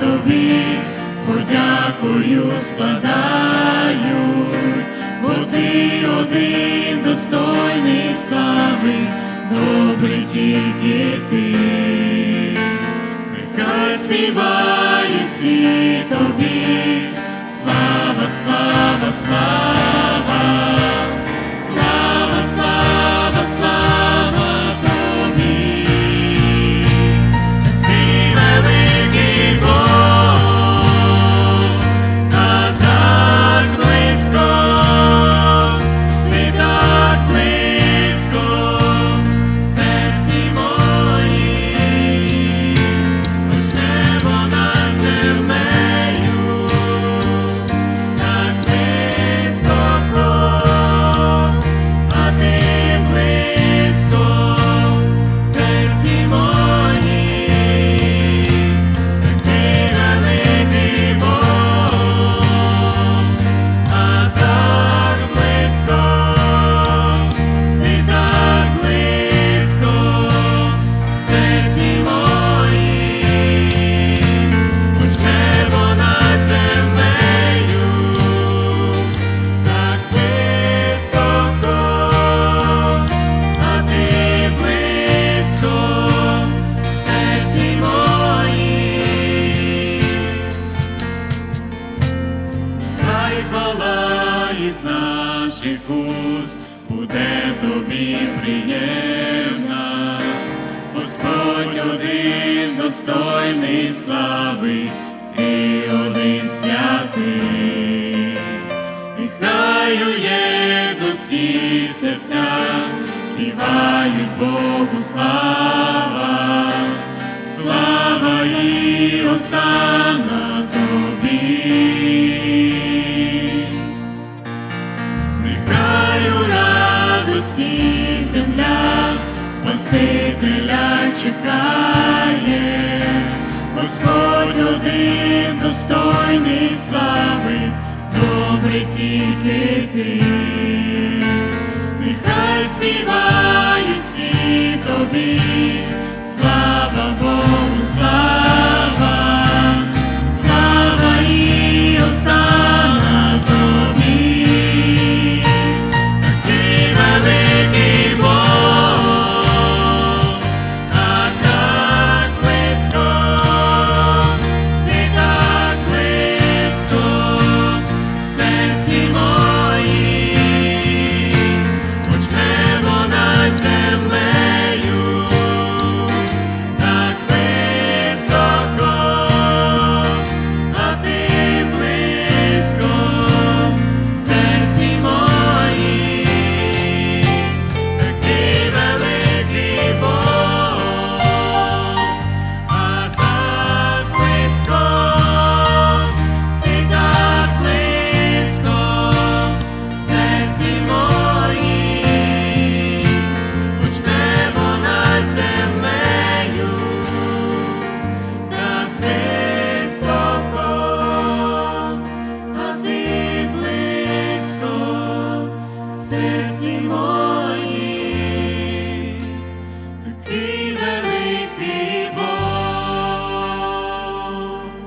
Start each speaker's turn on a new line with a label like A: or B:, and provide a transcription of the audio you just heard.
A: Тобі з подякою складаю, бо ти один достойний слави, добрий тільки ти. Нехай співають всі тобі, слава, слава, слава, із наших уст. Буде тобі приємна, Господь один достойний слави, ти один святий, нехай у єдності серця співають Богу слава, слава і осана радості земля Спасителя чекає, Господь один достойний слави, добрий тільки ти. Нехай співають всі тобі, серці моє.